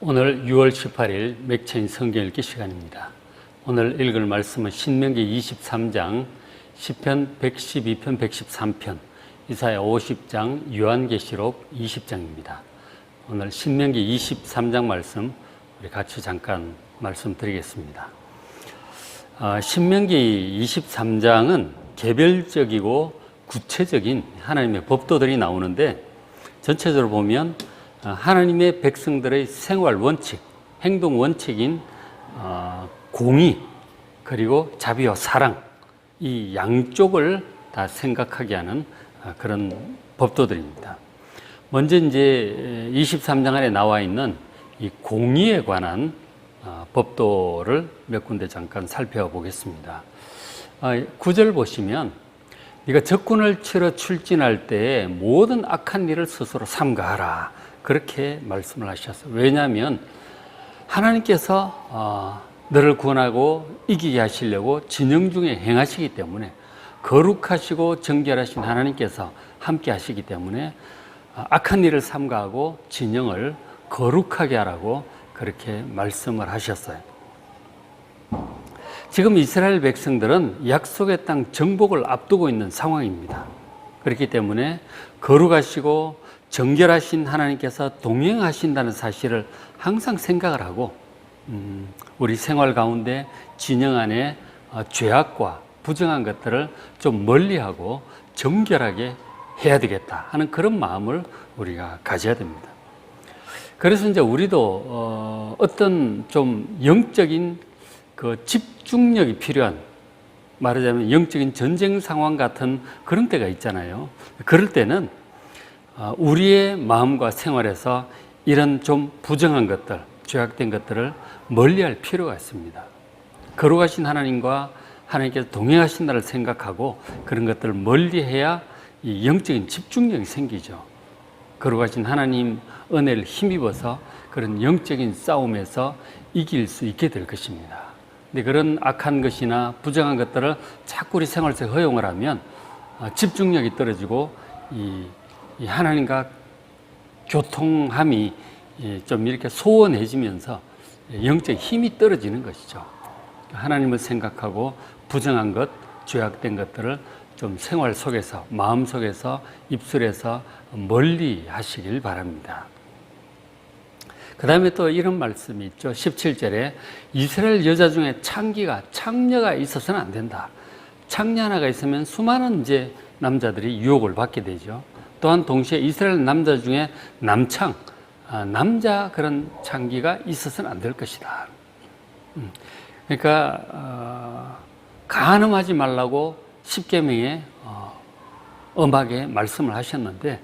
오늘 6월 18일 맥체인 성경 읽기 시간입니다. 오늘 읽을 말씀은 신명기 23장, 시편 112편, 113편, 이사야 50장, 요한계시록 20장입니다. 오늘 신명기 23장 말씀 우리 같이 잠깐 말씀드리겠습니다. 아, 신명기 23장은 개별적이고 구체적인 하나님의 법도들이 나오는데 전체적으로 보면 어, 하나님의 백성들의 생활 원칙, 행동 원칙인 어, 공의 그리고 자비와 사랑 이 양쪽을 다 생각하게 하는 어, 그런 법도들입니다. 먼저 이제 23장 안에 나와 있는 이 공의에 관한 법도를 몇 군데 잠깐 살펴보겠습니다. 9절 보시면 네가 적군을 치러 출진할 때 모든 악한 일을 스스로 삼가하라. 그렇게 말씀을 하셨어요. 왜냐하면 하나님께서 어, 너를 구원하고 이기게 하시려고 진영 중에 행하시기 때문에 거룩하시고 정결하신 하나님께서 함께 하시기 때문에 어, 악한 일을 삼가하고 진영을 거룩하게 하라고 그렇게 말씀을 하셨어요. 지금 이스라엘 백성들은 약속의 땅 정복을 앞두고 있는 상황입니다. 그렇기 때문에 거룩하시고 정결하신 하나님께서 동행하신다는 사실을 항상 생각을 하고 음, 우리 생활 가운데 진영 안에 어, 죄악과 부정한 것들을 좀 멀리하고 정결하게 해야 되겠다 하는 그런 마음을 우리가 가져야 됩니다. 그래서 이제 우리도 어, 어떤 좀 영적인 그 집 중력이 필요한 말하자면 영적인 전쟁 상황 같은 그런 때가 있잖아요. 그럴 때는 어, 우리의 마음과 생활에서 이런 좀 부정한 것들, 죄악된 것들을 멀리할 필요가 있습니다. 거룩하신 하나님과 하나님께서 동행하신다를 생각하고 그런 것들을 멀리해야 이 영적인 집중력이 생기죠. 거룩하신 하나님 은혜를 힘입어서 그런 영적인 싸움에서 이길 수 있게 될 것입니다. 근데 그런 악한 것이나 부정한 것들을 자꾸 우리 생활 속에 허용을 하면 어, 집중력이 떨어지고 이 하나님과 교통함이 좀 이렇게 소원해지면서 영적 힘이 떨어지는 것이죠. 하나님을 생각하고 부정한 것, 죄악된 것들을 좀 생활 속에서, 마음 속에서, 입술에서 멀리 하시길 바랍니다. 그 다음에 또 이런 말씀이 있죠. 17절에 이스라엘 여자 중에 창기가, 창녀가 있어서는 안 된다. 창녀 하나가 있으면 수많은 이제 남자들이 유혹을 받게 되죠. 또한 동시에 이스라엘 남자 중에 남창, 아, 남자 그런 창기가 있어서는 안 될 것이다. 음, 그러니까 어, 간음하지 말라고 십계명에 어, 엄하게 말씀을 하셨는데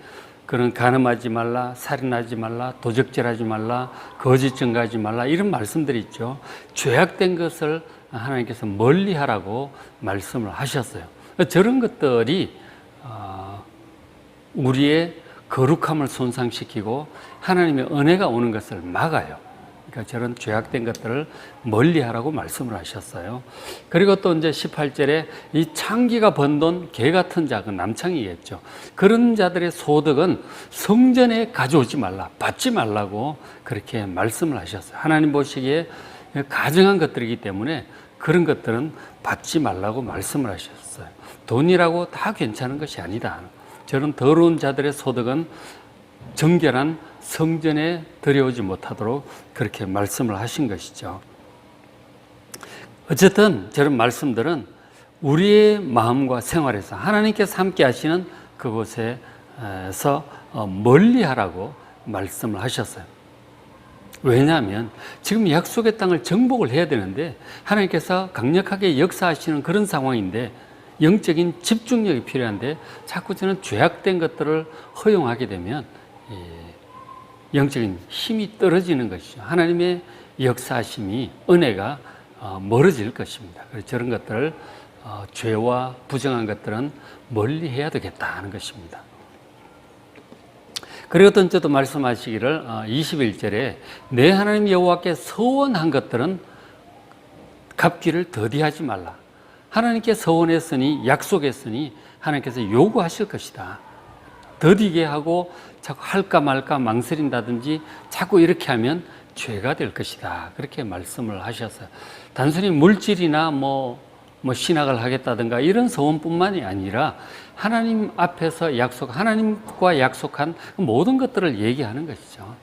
그런 간음하지 말라, 살인하지 말라, 도적질하지 말라, 거짓 증가하지 말라 이런 말씀들이 있죠. 죄악된 것을 하나님께서 멀리하라고 말씀을 하셨어요. 저런 것들이 어, 우리의 거룩함을 손상시키고 하나님의 은혜가 오는 것을 막아요. 그러니까 저런 죄악된 것들을 멀리 하라고 말씀을 하셨어요. 그리고 또 이제 18절에 이 창기가 번 돈 개 같은 자그 남창이겠죠. 그런 자들의 소득은 성전에 가져오지 말라, 받지 말라고 그렇게 말씀을 하셨어요. 하나님 보시기에 가정한 것들이기 때문에 그런 것들은 받지 말라고 말씀을 하셨어요. 돈이라고 다 괜찮은 것이 아니다. 저런 더러운 자들의 소득은 정결한 성전에 들여오지 못하도록 그렇게 말씀을 하신 것이죠. 어쨌든 저런 말씀들은 우리의 마음과 생활에서 하나님께서 함께 하시는 그곳에서 어, 멀리 하라고 말씀을 하셨어요. 왜냐하면 지금 약속의 땅을 정복을 해야 되는데 하나님께서 강력하게 역사하시는 그런 상황인데 영적인 집중력이 필요한데 자꾸 저는 죄악된 것들을 허용하게 되면 영적인 힘이 떨어지는 것이죠. 하나님의 역사심이 은혜가 어, 멀어질 것입니다. 그래서 저런 것들을 어, 죄와 부정한 것들은 멀리 해야 되겠다 하는 것입니다. 그리고 또또 말씀하시기를 21절에 어, 내 하나님 여호와께 서원한 것들은 갚기를 더디하지 말라. 하나님께 서원했으니 약속했으니 하나님께서 요구하실 것이다. 더디게 하고 자꾸 할까 말까 망설인다든지 자꾸 이렇게 하면 죄가 될 것이다. 그렇게 말씀을 하셨어요. 단순히 물질이나 뭐, 뭐 신학을 하겠다든가 이런 소원뿐만이 아니라 하나님 앞에서 약속, 하나님과 약속한 모든 것들을 얘기하는 것이죠.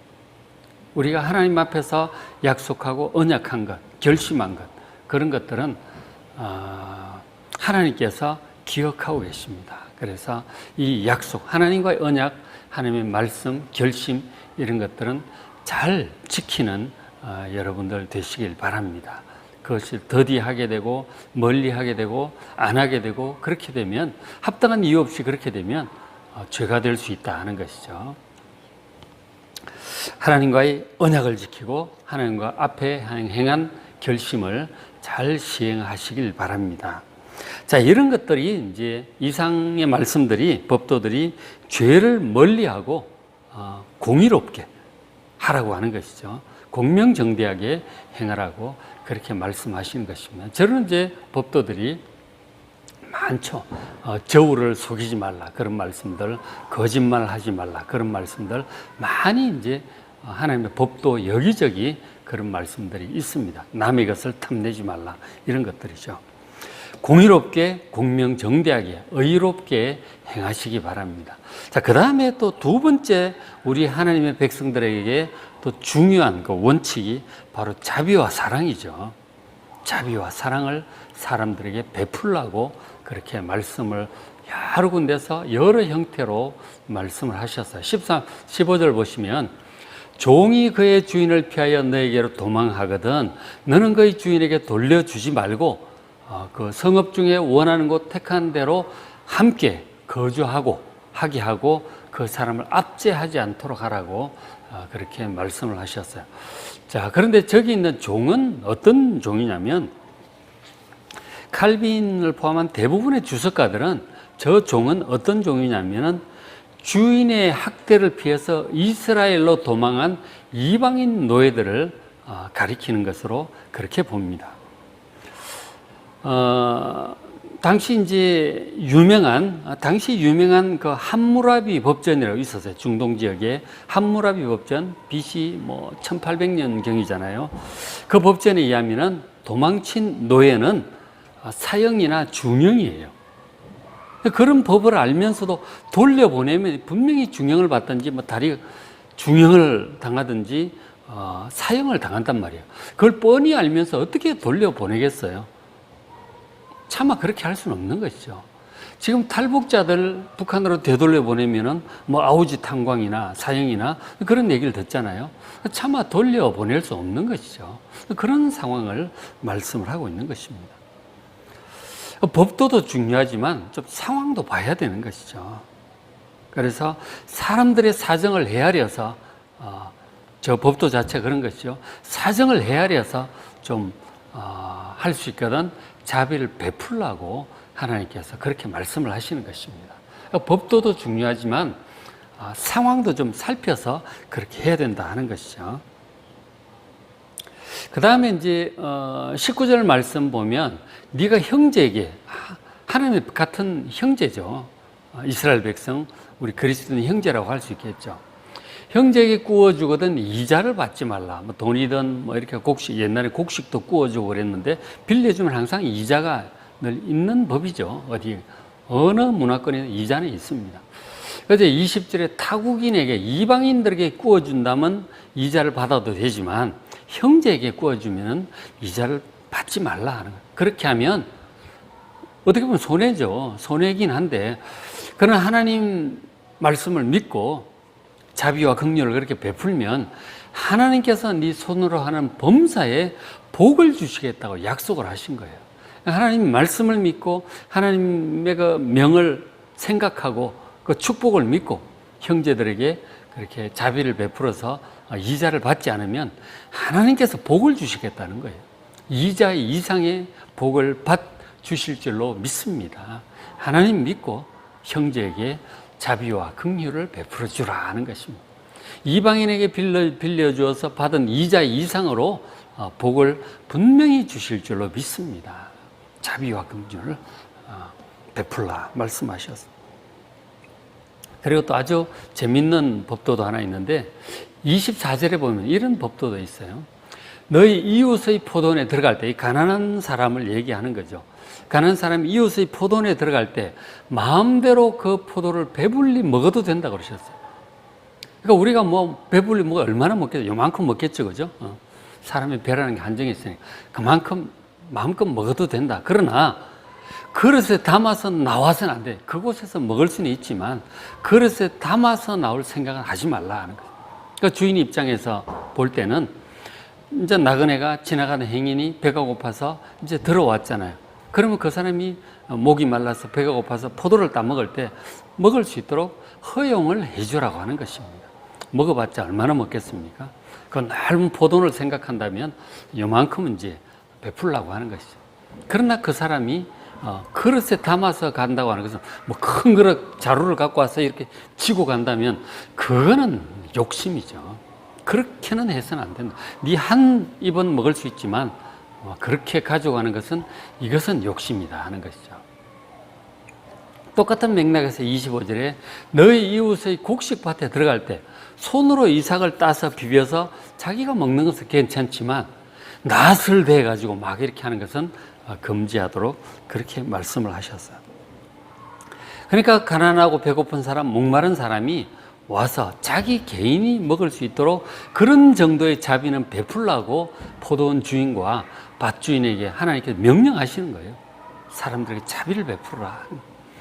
우리가 하나님 앞에서 약속하고 언약한 것, 결심한 것, 그런 것들은 어, 하나님께서 기억하고 계십니다. 그래서 이 약속, 하나님과의 언약, 하나님의 말씀, 결심 이런 것들은 잘 지키는 어, 여러분들 되시길 바랍니다. 그것을 더디하게 되고 멀리 하게 되고 안 하게 되고 그렇게 되면 합당한 이유 없이 그렇게 되면 어, 죄가 될 수 있다 하는 것이죠. 하나님과의 언약을 지키고 하나님과 앞에 행한 결심을 잘 시행하시길 바랍니다. 자, 이런 것들이 이제 이상의 말씀들이 법도들이 죄를 멀리하고 어, 공의롭게 하라고 하는 것이죠. 공명정대하게 행하라고 그렇게 말씀하시는 것입니다. 저는 이제 법도들이 많죠. 어, 저울을 속이지 말라 그런 말씀들, 거짓말 하지 말라 그런 말씀들 많이 이제 하나님의 법도 여기저기 그런 말씀들이 있습니다. 남의 것을 탐내지 말라 이런 것들이죠. 공의롭게 공명정대하게 의롭게 행하시기 바랍니다. 자, 그 다음에 또 두 번째 우리 하나님의 백성들에게 또 중요한 그 원칙이 바로 자비와 사랑이죠. 자비와 사랑을 사람들에게 베풀라고 그렇게 말씀을 여러 군데서 여러 형태로 말씀을 하셨어요. 13, 15절 보시면 종이 그의 주인을 피하여 너에게로 도망하거든 너는 그의 주인에게 돌려주지 말고 어, 그 성읍 중에 원하는 곳 택한 대로 함께 거주하고 하게 하고 그 사람을 압제하지 않도록 하라고 어, 그렇게 말씀을 하셨어요. 자, 그런데 저기 있는 종은 어떤 종이냐면 칼빈을 포함한 대부분의 주석가들은 저 종은 어떤 종이냐면은 주인의 학대를 피해서 이스라엘로 도망한 이방인 노예들을 어, 가리키는 것으로 그렇게 봅니다. 어, 당시 이제 유명한 당시 유명한 그 함무라비 법전이라고 있었어요. 중동 지역에 함무라비 법전 BC 뭐 1800년 경이잖아요. 그 법전에 의하면은 도망친 노예는 사형이나 중형이에요. 그런 법을 알면서도 돌려보내면 분명히 중형을 받든지 뭐 다리 중형을 당하든지 어, 사형을 당한단 말이에요. 그걸 뻔히 알면서 어떻게 돌려보내겠어요? 차마 그렇게 할 수는 없는 것이죠. 지금 탈북자들 북한으로 되돌려 보내면은 뭐 아우지 탄광이나 사형이나 그런 얘기를 듣잖아요. 차마 돌려 보낼 수 없는 것이죠. 그런 상황을 말씀을 하고 있는 것입니다. 법도도 중요하지만 좀 상황도 봐야 되는 것이죠. 그래서 사람들의 사정을 헤아려서 어, 저 법도 자체 그런 것이죠. 사정을 헤아려서 좀 어, 할수 있거든 자비를 베풀라고 하나님께서 그렇게 말씀을 하시는 것입니다. 법도도 중요하지만 어, 상황도 좀 살펴서 그렇게 해야 된다 하는 것이죠. 그 다음에 이제 어, 19절 말씀 보면 네가 형제에게 하나님 같은 형제죠. 어, 이스라엘 백성 우리 그리스도는 형제라고 할 수 있겠죠. 형제에게 구워주거든 이자를 받지 말라. 뭐 돈이든 뭐 이렇게 곡식 옛날에 곡식도 구워주고 그랬는데 빌려주면 항상 이자가 늘 있는 법이죠. 어디 어느 문화권에는 이자는 있습니다. 그래서 20절에 타국인에게 이방인들에게 구워준다면 이자를 받아도 되지만 형제에게 구워주면 이자를 받지 말라 하는 거예요. 그렇게 하면 어떻게 보면 손해죠. 손해긴 한데 그런 하나님 말씀을 믿고 자비와 긍휼을 그렇게 베풀면 하나님께서 네 손으로 하는 범사에 복을 주시겠다고 약속을 하신 거예요. 하나님 말씀을 믿고 하나님의 그 명을 생각하고 그 축복을 믿고 형제들에게 그렇게 자비를 베풀어서 이자를 받지 않으면 하나님께서 복을 주시겠다는 거예요. 이자 이상의 복을 받 주실 줄로 믿습니다. 하나님 믿고 형제에게 자비와 긍휼을 베풀어 주라 하는 것입니다. 이방인에게 빌려, 빌려 주어서 받은 이자 이상으로 어, 복을 분명히 주실 줄로 믿습니다. 자비와 긍휼을 어, 베풀라 말씀하셨습니다. 그리고 또 아주 재밌는 법도도 하나 있는데 24절에 보면 이런 법도도 있어요. 너희 이웃의 포도원에 들어갈 때 이 가난한 사람을 얘기하는 거죠. 가난한 사람이 이웃의 포도원에 들어갈 때 마음대로 그 포도를 배불리 먹어도 된다고 그러셨어요. 그러니까 우리가 뭐 배불리 먹어 얼마나 먹겠죠? 요만큼 먹겠죠, 그죠? 어. 사람의 배라는 게 한정이 있으니까 그만큼 마음껏 먹어도 된다. 그러나 그릇에 담아서 나와서는 안 돼. 그곳에서 먹을 수는 있지만 그릇에 담아서 나올 생각은 하지 말라 하는 거예요. 그러니까 주인 입장에서 볼 때는 이제 나그네가 지나가는 행인이 배가 고파서 이제 들어왔잖아요. 그러면 그 사람이 목이 말라서 배가 고파서 포도를 따 먹을 때 먹을 수 있도록 허용을 해주라고 하는 것입니다. 먹어봤자 얼마나 먹겠습니까? 그 넓은 포도를 생각한다면 요만큼은 이제 베풀라고 하는 것이죠. 그러나 그 사람이 어, 그릇에 담아서 간다고 하는 것은 뭐 큰 그릇 자루를 갖고 와서 이렇게 쥐고 간다면 그거는 욕심이죠. 그렇게는 해서는 안 된다. 네 한 입은 먹을 수 있지만 어, 그렇게 가져가는 것은 이것은 욕심이다 하는 것이죠. 똑같은 맥락에서 25절에 너희 이웃의 곡식밭에 들어갈 때 손으로 이삭을 따서 비벼서 자기가 먹는 것은 괜찮지만 낫을 대 가지고 막 이렇게 하는 것은 어, 금지하도록 그렇게 말씀을 하셨어요. 그러니까 가난하고 배고픈 사람, 목마른 사람이 와서 자기 개인이 먹을 수 있도록 그런 정도의 자비는 베풀라고 포도원 주인과 밭 주인에게 하나님께 명령하시는 거예요. 사람들에게 자비를 베풀어라.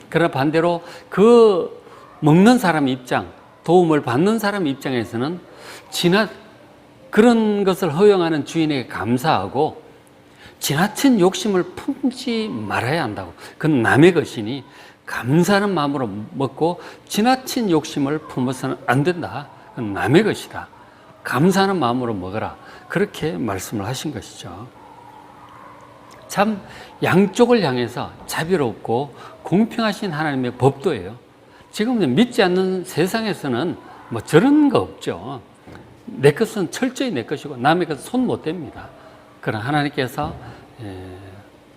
그러나 반대로 그 먹는 사람 입장, 도움을 받는 사람 입장에서는 지나 그런 것을 허용하는 주인에게 감사하고 지나친 욕심을 품지 말아야 한다고. 그건 남의 것이니 감사하는 마음으로 먹고 지나친 욕심을 품어서는 안 된다. 그건 남의 것이다. 감사하는 마음으로 먹어라. 그렇게 말씀을 하신 것이죠. 참 양쪽을 향해서 자비롭고 공평하신 하나님의 법도예요. 지금 믿지 않는 세상에서는 뭐 저런 거 없죠. 내 것은 철저히 내 것이고 남의 것은 손 못 댑니다. 그러나 하나님께서 에,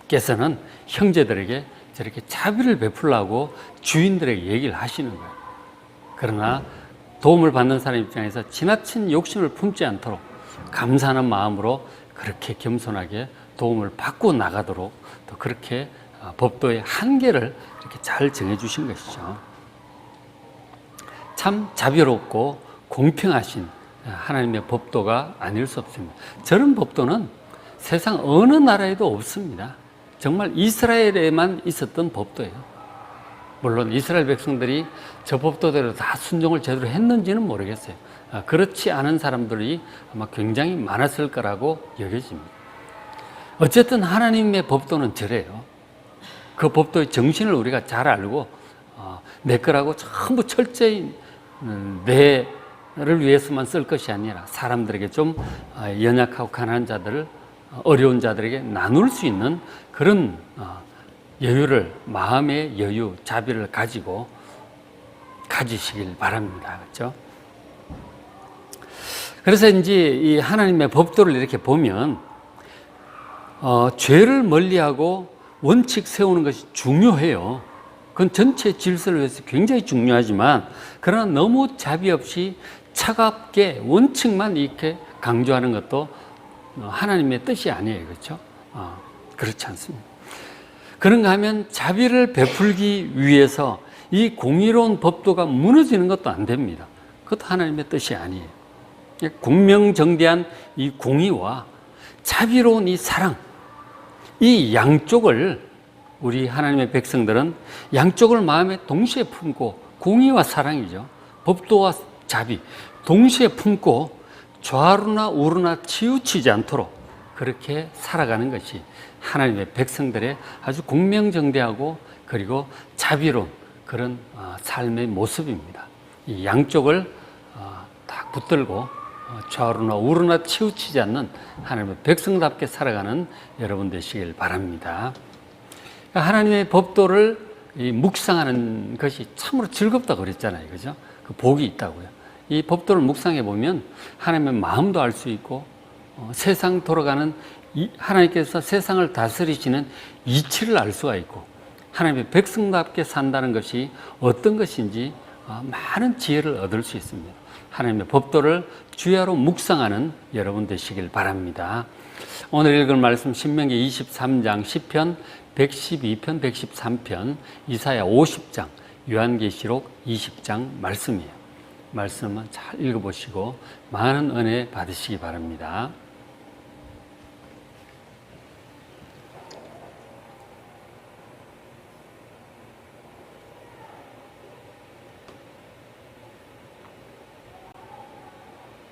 께서는 형제들에게 저렇게 자비를 베풀라고 주인들에게 얘기를 하시는 거예요. 그러나 도움을 받는 사람 입장에서 지나친 욕심을 품지 않도록 감사하는 마음으로 그렇게 겸손하게 도움을 받고 나가도록 또 그렇게 어, 법도의 한계를 이렇게 잘 정해 주신 것이죠. 참 자비롭고 공평하신 하나님의 법도가 아닐 수 없습니다. 저런 법도는 세상 어느 나라에도 없습니다. 정말 이스라엘에만 있었던 법도예요. 물론 이스라엘 백성들이 저 법도대로 다 순종을 제대로 했는지는 모르겠어요. 아, 그렇지 않은 사람들이 아마 굉장히 많았을 거라고 여겨집니다. 어쨌든 하나님의 법도는 저래요. 그 법도의 정신을 우리가 잘 알고 어, 내 거라고 전부 철저히 음, 내를 위해서만 쓸 것이 아니라 사람들에게 좀 어, 연약하고 가난한 자들을 어, 어려운 자들에게 나눌 수 있는 그런 여유를 마음의 여유, 자비를 가지고 가지시길 바랍니다. 그렇죠? 그래서 이제 이 하나님의 법도를 이렇게 보면 어, 죄를 멀리하고 원칙 세우는 것이 중요해요. 그건 전체 질서를 위해서 굉장히 중요하지만 그러나 너무 자비 없이 차갑게 원칙만 이렇게 강조하는 것도 하나님의 뜻이 아니에요. 그렇죠? 어, 그렇지 않습니다. 그런가 하면 자비를 베풀기 위해서 이 공의로운 법도가 무너지는 것도 안 됩니다. 그것도 하나님의 뜻이 아니에요. 공명정대한 이 공의와 자비로운 이 사랑, 이 양쪽을 우리 하나님의 백성들은 양쪽을 마음에 동시에 품고 공의와 사랑이죠. 법도와 자비 동시에 품고 좌루나 우루나 치우치지 않도록 그렇게 살아가는 것이 하나님의 백성들의 아주 공명정대하고 그리고 자비로운 그런 어, 삶의 모습입니다. 이 양쪽을 어, 다 붙들고 어, 좌우나 우르나 치우치지 않는 하나님의 백성답게 살아가는 여러분 되시길 바랍니다. 하나님의 법도를 묵상하는 것이 참으로 즐겁다고 그랬잖아요. 그죠? 그 복이 있다고요. 이 법도를 묵상해 보면 하나님의 마음도 알 수 있고 어, 세상 돌아가는 하나님께서 세상을 다스리시는 이치를 알 수가 있고 하나님의 백성답게 산다는 것이 어떤 것인지 어, 많은 지혜를 얻을 수 있습니다. 하나님의 법도를 주야로 묵상하는 여러분 되시길 바랍니다. 오늘 읽을 말씀 신명기 23장 10편 112편 113편 이사야 50장 요한계시록 20장 말씀이에요. 말씀은 잘 읽어보시고 많은 은혜 받으시기 바랍니다.